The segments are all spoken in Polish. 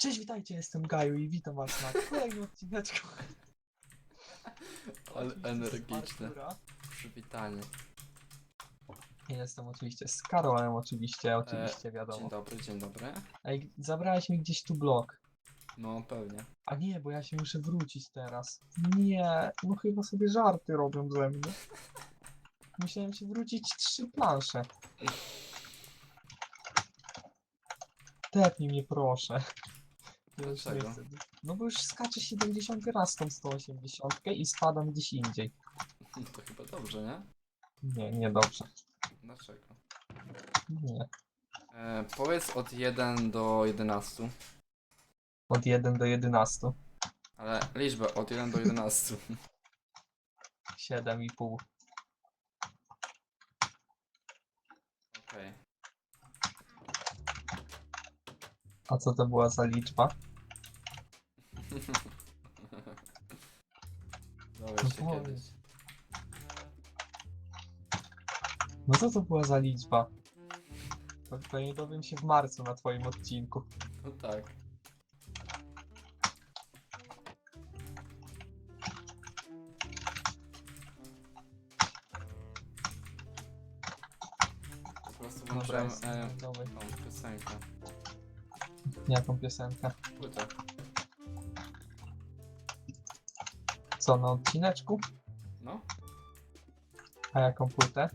Cześć, witajcie, jestem Gaju i witam was na kolejnym odcineczku. Ale Oczywiście z energiczne. Artura. Przywitanie. Jestem oczywiście z Karolem, oczywiście, oczywiście Dzień wiadomo. dobry, dzień dobry. Ej, zabrałeś mi gdzieś tu blok. No pewnie. A nie, bo ja się muszę wrócić teraz. Nie, no chyba sobie żarty robią ze mnie. Musiałem się wrócić trzy plansze. Tepnij mnie proszę. Ja już nie Dlaczego? chcę. No bo już skaczę 70 raz tą 180 i spadam gdzieś indziej. To chyba dobrze, nie? Nie, nie dobrze. Dlaczego? Nie. E, powiedz od 1 do 11. Od 1 do 11. Ale liczbę od 1 do 11. 7,5. Okej. A co to była za liczba? Dowiesz się No kiedyś. No co to była za liczba? To pewnie dowiem się w marcu na twoim odcinku. No tak. Po prostu Dobra, włączyłem jest e, nowy. tą piosenkę. Jaką piosenkę? Płytę. Co, na odcineczku? No. A jaką płytę?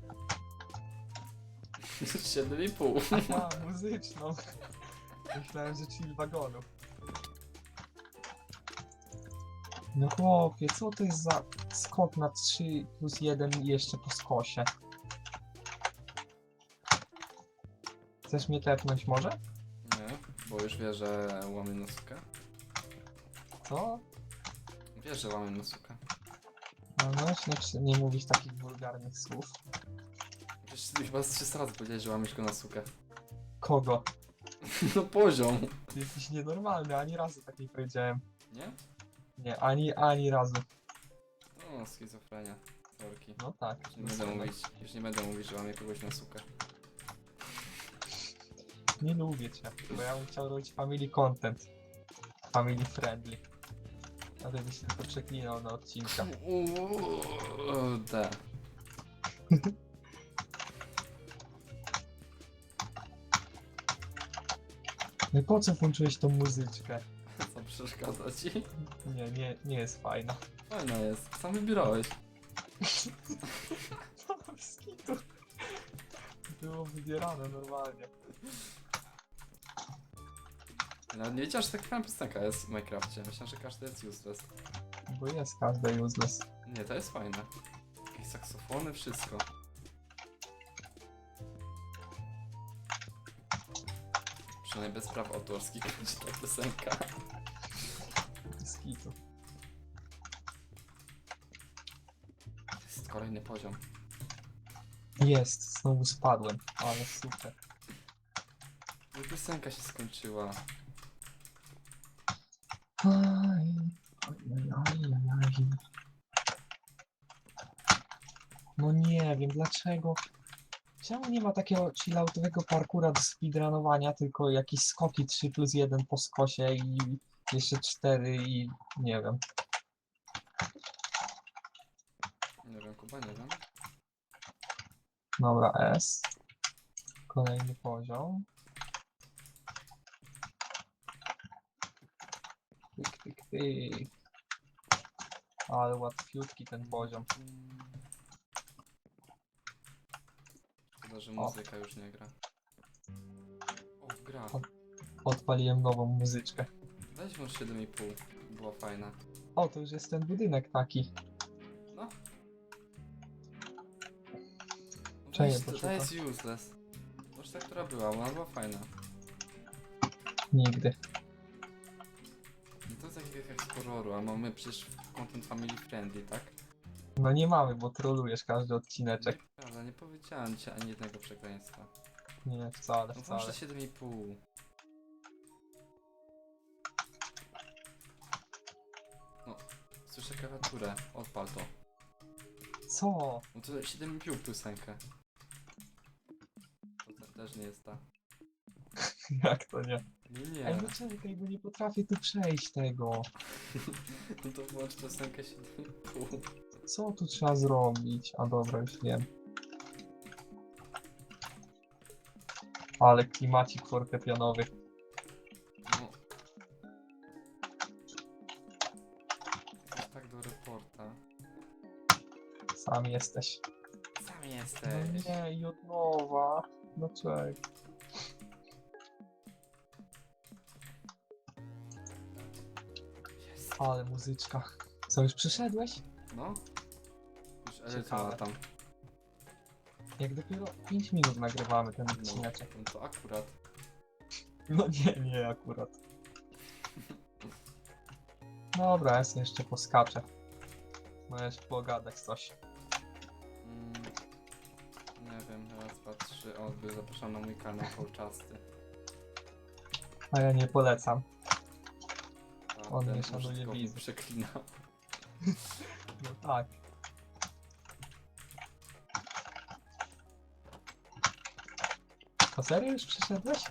7,5. Aha, muzyczną. Myślałem, że chill wagonu. No chłopie, co to jest za skok na 3 plus 1 i jeszcze po skosie? Chcesz mnie tepnąć może? Nie, bo już wie, że łamie noskę. Co? Wie, że łamie noskę. No, no nie, nie mówić takich wulgarnych słów. Wiesz, ty chyba z 300 razy powiedziałeś, że łamiesz go na sukę. Kogo? No poziom. Ty jesteś nienormalny, ani razu tak nie powiedziałem. Nie? Nie, ani, ani razu. No, schizofrenia. Sorki. No tak. Już nie będę mówić, już nie będę mówić, że łamie kogoś na sukę. Nie lubię cię, bo ja bym chciał robić family content. Family friendly. A ty byś tylko przeklinał na odcinkach. Uuu, D. No i po co włączyłeś tą muzyczkę? Co przeszkadza ci? Nie, nie, nie jest fajna. Fajna jest, sam wybierałeś. Było wybierane normalnie. Nawet nie wiedziałem, że tak fajna piosenka jest w Minecrafcie. Myślałem, że każdy jest useless. Bo jest każde useless. Nie, to jest fajne. Jakieś saksofony, wszystko. Przynajmniej bez praw autorskich będzie ta piosenka. Z kitu. To jest kolejny poziom. Jest, znowu spadłem, ale super. No i piosenka się skończyła. Aj, aj, aj, aj. No nie wiem dlaczego. Czemu nie ma takiego chilloutowego parkura do speedrunowania, tylko jakieś skoki 3 plus 1 po skosie i jeszcze 4 i nie wiem. Nie wiem, Kuba, nie wiem. Dobra, S. Kolejny poziom. Tyk. Ale łatwiutki ten poziom. Szkoda, że muzyka już nie gra. O, gra. Odpaliłem nową muzyczkę. Weź mu 7,5. Była fajna. O, to już jest ten budynek taki. No. Czekaj, Weź, to, to jest useless. Może ta, która była, ona była fajna. Nigdy. Horroru, a mamy przecież content family friendly, tak? No nie mamy, bo trolujesz każdy odcineczek. Prawda, nie powiedziałem ci ani jednego przekleństwa. Nie, wcale, No wcale. włączę 7,5. No, słyszę klawiaturę, odpal to. Co? No to 7,5 piosenkę. To te, też nie jest ta. Jak to nie? No nie. Ej, no czekaj, bo nie potrafię tu przejść tego. No to włącz piosenkę 7,5. Co tu trzeba zrobić? A dobra, już wiem. Ale klimacik fortepianowy. No. Jest tak do reporta. Sam jesteś. Sam No jesteś. nie, i od nowa. No czekaj. Ale muzyczka. Co, już przyszedłeś? No. Już edycja Ciekawe. tam. Jak dopiero 5 minut nagrywamy ten No, odcineczek. no to akurat. No nie, nie akurat. Dobra, ja sobie jeszcze poskaczę. Możesz pogadać coś. Mm, nie wiem, raz, dwa, trzy, odbyt, zapraszam na mój kanał kolczasty. A ja nie polecam. On nie szanuje widzów. Przeklinał. No tak. To serio już przyszedłeś?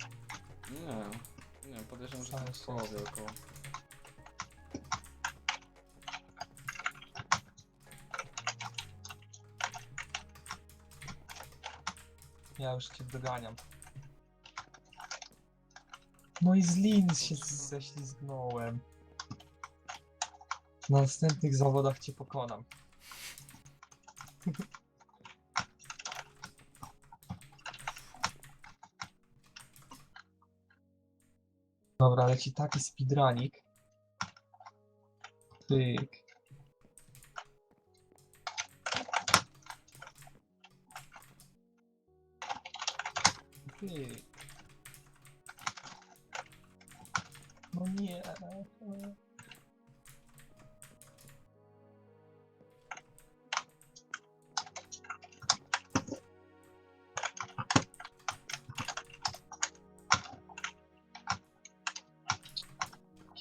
Nie, nie, podejrzewam, że tak w połowie około. Ja już cię doganiam. No i z lin się z- ześlizgnąłem. Na następnych zawodach cię pokonam. Dobra, leci taki speedrunik. Tyk. Tyk. No nie.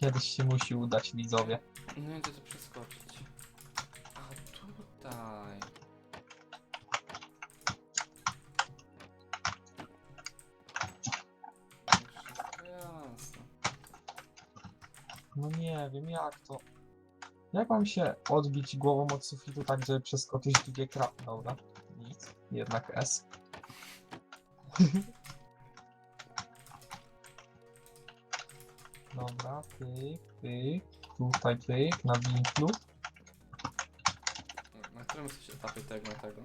Kiedyś się musi udać, widzowie. No idę to przeskoczyć. A tutaj. Wszystko jasne. No nie wiem, jak to. Jak mam się odbić głową od sufitu tak, żeby przeskoczyć drugie kra... Dobra, nic. Jednak S. Dobra, pyk, pyk. Tutaj pyk, na winklu. Na którym jesteś etapie tego, tego?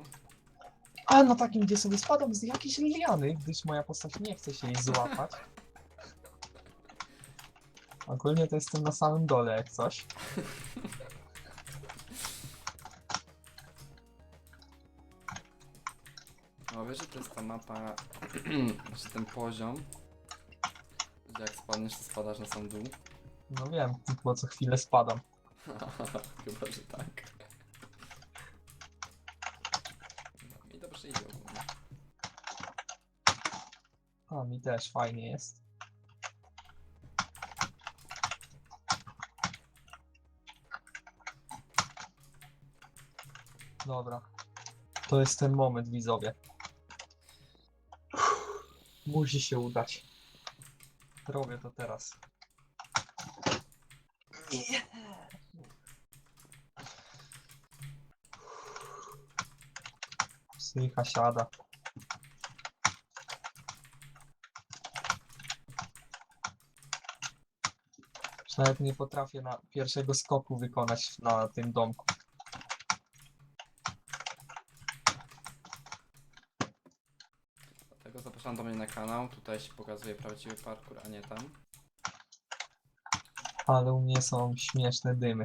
A na takim, gdzie sobie spadam z jakiejś liany, gdyż moja postać nie chce się jej złapać. Ogólnie to jestem na samym dole, jak coś. No wiesz, że to jest ta mapa, że ten poziom, jak spadniesz, to spadasz na sam dół? No wiem, tylko co chwilę spadam. Chyba, że tak. No, mi dobrze idzie ogólnie. A, mi też fajnie jest. Dobra. To jest ten moment, widzowie. Musi się udać. Robię to teraz. Psycha siada. Nawet nie potrafię na pierwszego skoku wykonać na tym domku. Dlatego zapraszam do mnie na kanał, tutaj się pokazuje prawdziwy parkour, a nie tam. Ale u mnie są śmieszne dymy.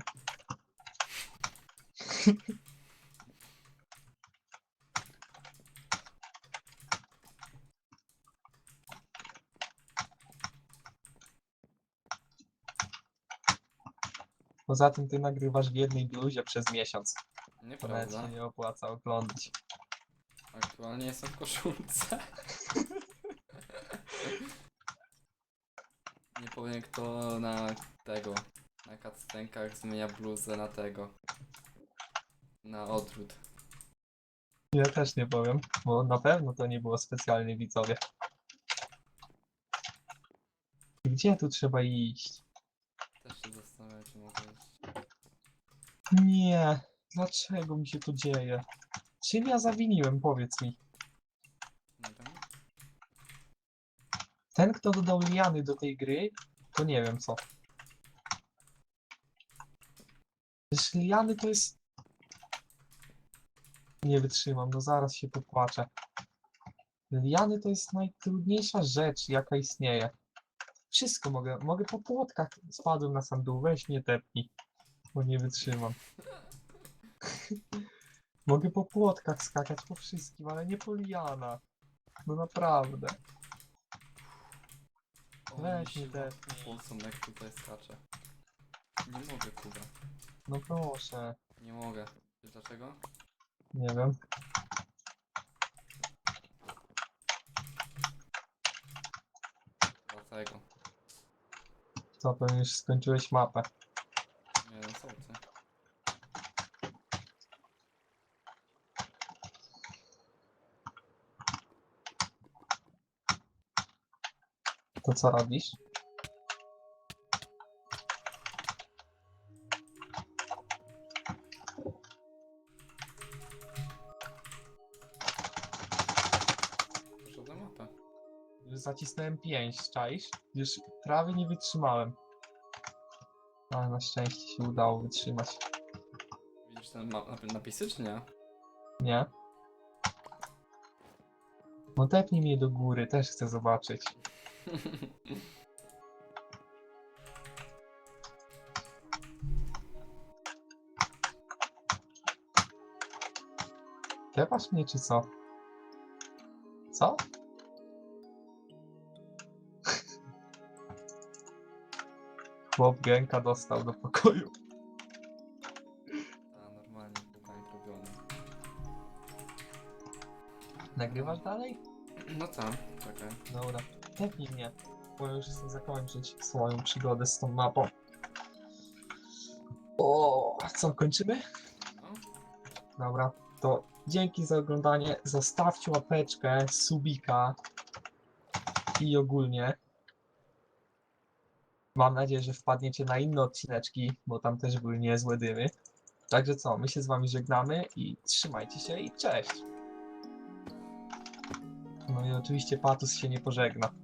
Poza tym ty nagrywasz w jednej bluzie przez miesiąc. To nawet Nieprawda. się nie opłaca oglądać. Aktualnie jestem w koszulce. Nie powiem kto na tego, na cutscenkach zmienia bluzę na tego. Na odwrót. Ja też nie powiem, bo na pewno to nie było specjalnie widzowie. gdzie tu trzeba iść? Też się zastanawiam, czy mogę iść. Nie, dlaczego mi się to dzieje? Czym ja zawiniłem, powiedz mi? Nie wiem. Ten, kto dodał liany do tej gry, to nie wiem co. Przecież liany to jest... Nie wytrzymam, no zaraz się popłaczę. Liany to jest najtrudniejsza rzecz, jaka istnieje. Wszystko mogę, mogę po płotkach, spadłem na sam dół, weź mnie tepnij, bo nie wytrzymam. Mogę po płotkach skakać, po wszystkim, ale nie po lianach. No naprawdę. O, Weź mi. Pulsą jak tutaj skacze. Nie mogę, Kuba. No proszę. Nie mogę. Wiesz dlaczego? Nie wiem. Dlatego. Co, pewnie już skończyłeś mapę. Nie no co ty? To co robisz? Proszę mapę. Już zacisnąłem pięść, czaisz? Już prawie nie wytrzymałem. Ale na szczęście się udało wytrzymać. Widzisz ten ma nap- napisy czy nie? Nie? No tepnij mnie do góry, też chcę zobaczyć. Tepasz mnie czy co? Co? Chłop Genka dostał do pokoju. A normalnie bukanik robiony. Nagrywasz dalej? No tam, czekaj. Dobra, tepnij mnie, bo już chcę zakończyć swoją przygodę z tą mapą. O, co, kończymy? Dobra, to dzięki za oglądanie. Zostawcie łapeczkę, subika i ogólnie. Mam nadzieję, że wpadniecie na inne odcineczki, bo tam też były niezłe dymy. Także co, my się z wami żegnamy i trzymajcie się i cześć! No i oczywiście Patus się nie pożegna.